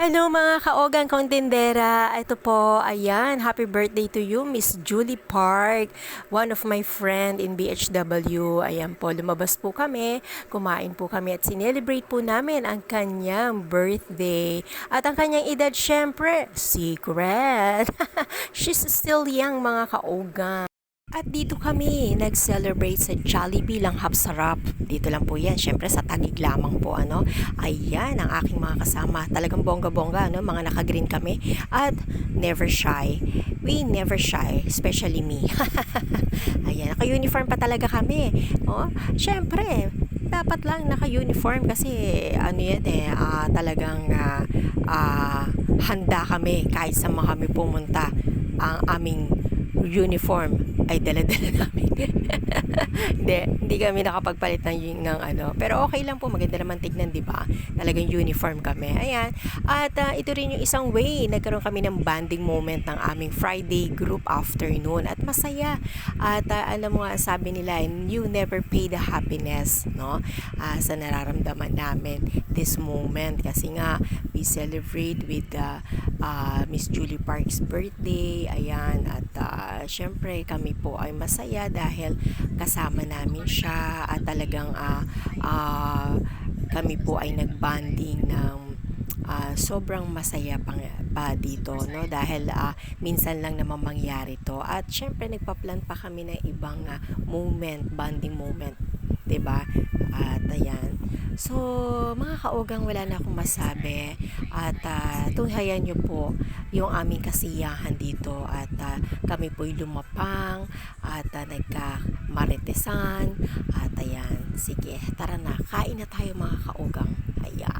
Hello mga kaogang kontendera. Ito po, ayan, happy birthday to you, Miss Julie Park. One of my friend in BHW. Ayan po, lumabas po kami, kumain po kami at sinelebrate po namin ang kanyang birthday. At ang kanyang edad, syempre, secret. She's still young mga kaogang. At dito kami nag-celebrate sa Jollibee lang Hapsarap. Dito lang po yan, syempre sa Tagig lamang po ano. Ayan ang aking mga kasama. Talagang bongga-bongga ano, mga naka-green kami at never shy. We never shy, especially me. Ayan, naka-uniform pa talaga kami. Oh, syempre, dapat lang naka-uniform kasi ano yan eh, ah, talagang ah, ah, handa kami kahit sa mga kami pumunta ang aming uniform ay dala-dala namin. hindi, hindi kami nakapagpalit ng, ng ano. Pero okay lang po, maganda naman tignan, di ba? Talagang uniform kami. Ayan. At ah, ito rin yung isang way, nagkaroon kami ng banding moment ng aming Friday group afternoon. At masaya. At ah, alam mo nga, sabi nila, you never pay the happiness, no? Ah, sa nararamdaman namin this moment. Kasi nga, we celebrate with uh, uh, Miss Julie Park's birthday. Ayan. At uh, syempre, kami po ay masaya dahil kasama namin siya at talagang ah, ah, kami po ay nagbanding ng ah, sobrang masaya pa, pa dito no? Dahil ah, minsan lang naman mangyari to. At syempre nagpa-plan pa kami ng ibang ah, moment bonding moment 'di ba at ayan. So mga kaogang wala na akong masabi. At uh, tunghayan nyo po yung aming kasiyahan dito. At ah, kami po'y lumapang at uh, nagka-maritesan at ayan. Sige tara na. Kain na tayo mga kaogang ayan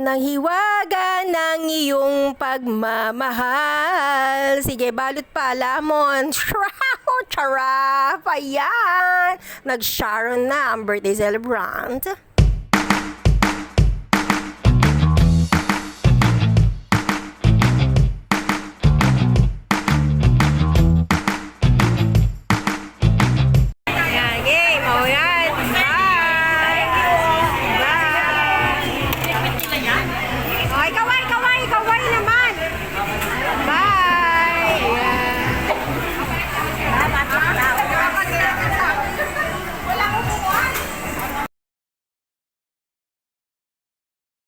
ng hiwaga ng iyong pagmamahal. Sige, balot pa, lamon. Charap! Ayan! Nag-Sharon na ang birthday celebrant.